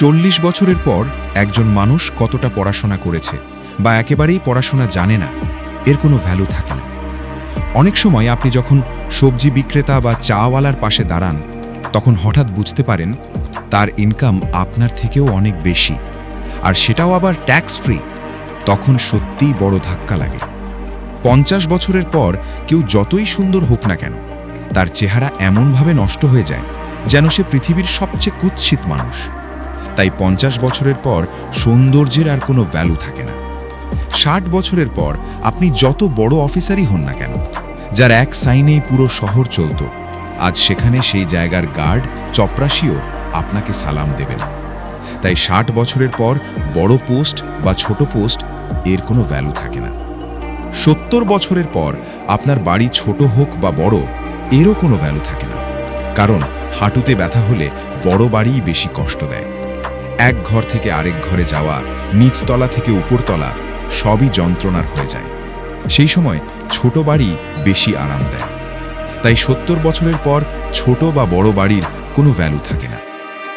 চল্লিশ বছরের পর একজন মানুষ কতটা পড়াশোনা করেছে বা একেবারেই পড়াশোনা জানে না, এর কোনো ভ্যালু থাকে না। অনেক সময় আপনি যখন সবজি বিক্রেতা বা চাওয়ালার পাশে দাঁড়ান, তখন হঠাৎ বুঝতে পারেন তার ইনকাম আপনার থেকেও অনেক বেশি। আর সেটাও আবার ট্যাক্স ফ্রি তখন সত্যিই বড় ধাক্কা লাগে। পঞ্চাশ বছরের পর কেউ যতই সুন্দর হোক না কেন, তার চেহারা এমনভাবে নষ্ট হয়ে যায় যেন সে পৃথিবীর সবচেয়ে কুৎসিত মানুষ। তাই পঞ্চাশ বছরের পর সৌন্দর্যের আর কোনো ভ্যালু থাকে না। ষাট বছরের পর আপনি যত বড় অফিসারই হন না কেন, যার এক সাইনেই পুরো শহর চলত, আজ সেখানে সেই জায়গার গার্ড চপরাশিও আপনাকে সালাম দেবে না তাই ষাট বছরের পর বড় পোস্ট বা ছোট পোস্ট এর কোনো ভ্যালু থাকে না। সত্তর বছরের পর আপনার বাড়ি ছোট হোক বা বড়, এরও কোনো ভ্যালু থাকে না। কারণ হাঁটুতে ব্যথা হলে বড় বাড়িই বেশি কষ্ট দেয়। এক ঘর থেকে আরেক ঘরে যাওয়া, নিচতলা থেকে উপরতলা, সবই যন্ত্রণার হয়ে যায়। সেই সময় ছোট বাড়ি বেশি আরাম দেয়। তাই সত্তর বছরের পর ছোট বা বড় বাড়ির কোনো ভ্যালু থাকে না।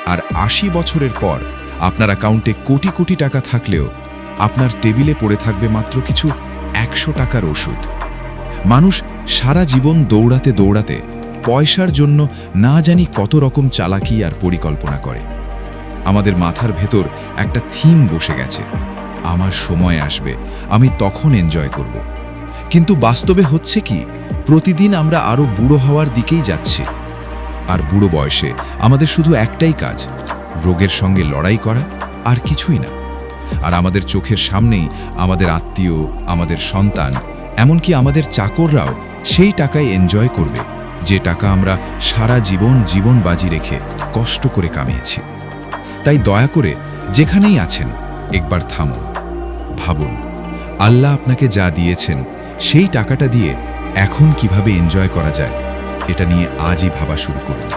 আর আশি বছরের পর আপনার অ্যাকাউন্টে কোটি কোটি টাকা থাকলেও আপনার টেবিলে পড়ে থাকবে মাত্র কিছু একশো টাকার ওষুধ। মানুষ সারা জীবন দৌড়াতে দৌড়াতে পয়সার জন্য না জানি কত রকম চালাকি আর পরিকল্পনা করে। আমাদের মাথার ভেতর একটা থিম বসে গেছে। আমার সময় আসবে, আমি তখন এনজয় করব। কিন্তু বাস্তবে হচ্ছে কি, প্রতিদিন আমরা আরও বুড়ো হওয়ার দিকেই যাচ্ছি। আর বুড়ো বয়সে আমাদের শুধু একটাই কাজ, রোগের সঙ্গে লড়াই করা আর কিছুই না। আর আমাদের চোখের সামনেই আমাদের আত্মীয়, আমাদের সন্তান, এমনকি আমাদের চাকররাও সেই টাকায় এনজয় করবে, যে টাকা আমরা সারা জীবন জীবন বাজি রেখে কষ্ট করে কামিয়েছি। তাই দয়া করে যেখানেই আছেন, একবার থামুন। ভাবুন, আল্লাহ আপনাকে যা দিয়েছেন, সেই টাকাটা দিয়ে এখন কীভাবে এনজয় করা যায়, এটা নিয়ে আজই ভাবা শুরু করুন।